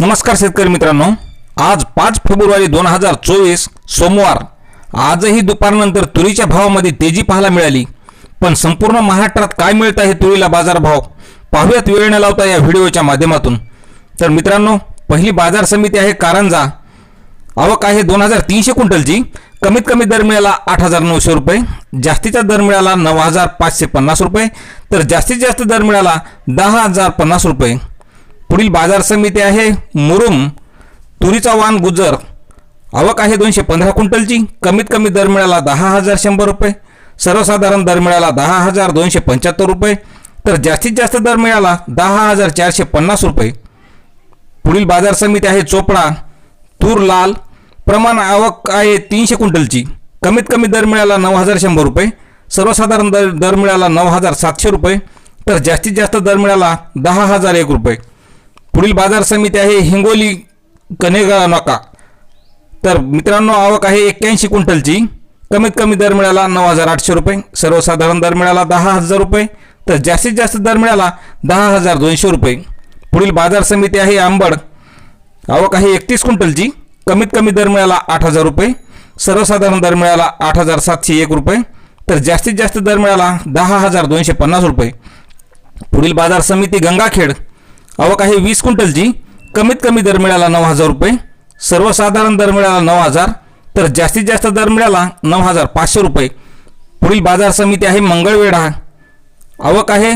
नमस्कार शेतकरी मित्रांनो. आज पाच फेब्रुवारी दोन हजार चोवीस सोमवार. आजही दुपारनंतर तुरीच्या भावामध्ये तेजी पाहायला मिळाली. पण संपूर्ण महाराष्ट्रात काय मिळत आहे तुरीला बाजारभाव? पाहूयात वेळ न लावता या व्हिडिओच्या माध्यमातून. तर मित्रांनो पहिली बाजार समिती आहे कारंजा. आवक आहे दोन हजार तीनशे क्विंटलची. कमीत कमी दर मिळाला आठ हजार नऊशे रुपये. जास्तीचा दर मिळाला नऊ हजार पाचशे पन्नास रुपये. तर जास्तीत जास्त दर मिळाला दहा हजार पन्नास रुपये. पुढील बाजार समिती आहे मुरुम तुरीचा वाण गुजर आवक आहे दोनशे पंधरा क्विंटलची. कमीत कमी दर मिळाला दहा हजार शंभर रुपये. सर्वसाधारण दर मिळाला दहा हजार दोनशे पंच्याहत्तर रुपये. तर जास्तीत जास्त दर मिळाला दहा हजार चारशे पन्नास रुपये. पुढील बाजार समिती आहे चोपडा तूर लाल. प्रमाण आवक आहे तीनशे क्विंटलची. कमीत कमी दर मिळाला नऊ हजार शंभर रुपये. सर्वसाधारण दर दर मिळाला नऊ हजार सातशे रुपये. तर जास्तीत जास्त दर मिळाला दहा हजार एक रुपये. पुढील बाजार समिती आहे हिंगोली कनेगा नाका. तर मित्रांनो आवक आहे एक्क्याऐंशी क्विंटलची. कमीत कमी दर मिळाला नऊ हजार आठशे रुपये सर्वसाधारण दर मिळाला दहा हजार रुपये तर जास्तीत जास्त दर मिळाला दहा हजार दोनशे रुपये. पुढील बाजार समिती आहे आंबड. आवक आहे एकतीस क्विंटलची कमीत कमी दर मिळाला आठ हजार रुपये सर्वसाधारण दर मिळाला आठ हजार सातशे एक रुपये तर जास्तीत जास्त दर मिळाला दहा हजार दोनशे पन्नास रुपये. पुढील बाजार समिती गंगाखेड. आवक आहे वीस क्विंटलची कमीत कमी दर मिळाला नऊ हजार रुपये. सर्वसाधारण दर मिळाला नऊ हजार. तर जास्तीत जास्त दर मिळाला नऊ हजार पाचशे रुपये. पुढील बाजार समिती आहे मंगळवेढा. आवक आहे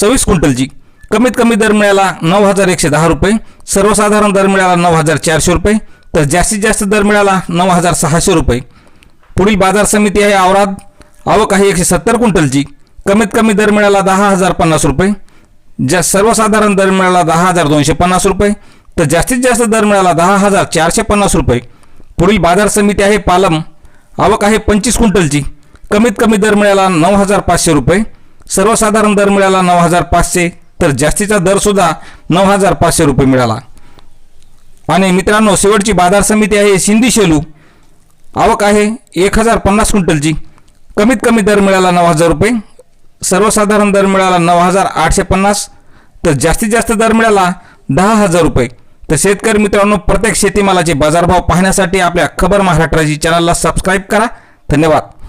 सव्वीस क्विंटलची कमीत कमी दर मिळाला नऊ हजार एकशे दहा रुपये. सर्वसाधारण दर मिळाला नऊ हजार चारशे रुपये. तर जास्तीत जास्त दर मिळाला नऊ हजार सहाशे रुपये. पुढील बाजार समिती आहे औराद आवक आहे एकशे सत्तर क्विंटलची कमीत कमी दर मिळाला दहा हजार पन्नास रुपये. ज्या सर्वसाधारण दर मिळाला दहा हजार दोनशे पन्नास रुपये तर जास्तीत जास्त दर मिळाला दहा हजार चारशे पन्नास रुपये. पुढील बाजार समिती आहे पालम. आवक आहे पंचवीस क्विंटलची. कमीत कमी दर मिळाला नऊ हजार पाचशे रुपये. सर्वसाधारण दर मिळाला नऊ हजार पाचशे तर जास्तीचा दरसुद्धा नऊ हजार पाचशे रुपये मिळाला. आणि मित्रांनो शेवटची बाजार समिती आहे सिंधी शेलू. आवक आहे एक हजार पन्नास क्विंटलची. कमीत कमी दर मिळाला नऊ हजार रुपये. सर्वसाधारण दर मिळाला नऊ हजार आठशे पन्नास तर जास्तीत जास्त दर मिळाला दहा हजार रुपये. तर शेतकरी मित्रांनो प्रत्येक शेतीमालाचे बाजारभाव पाहण्यासाठी आपल्या खबर महाराष्ट्राची चॅनलला सबस्क्राईब करा. धन्यवाद.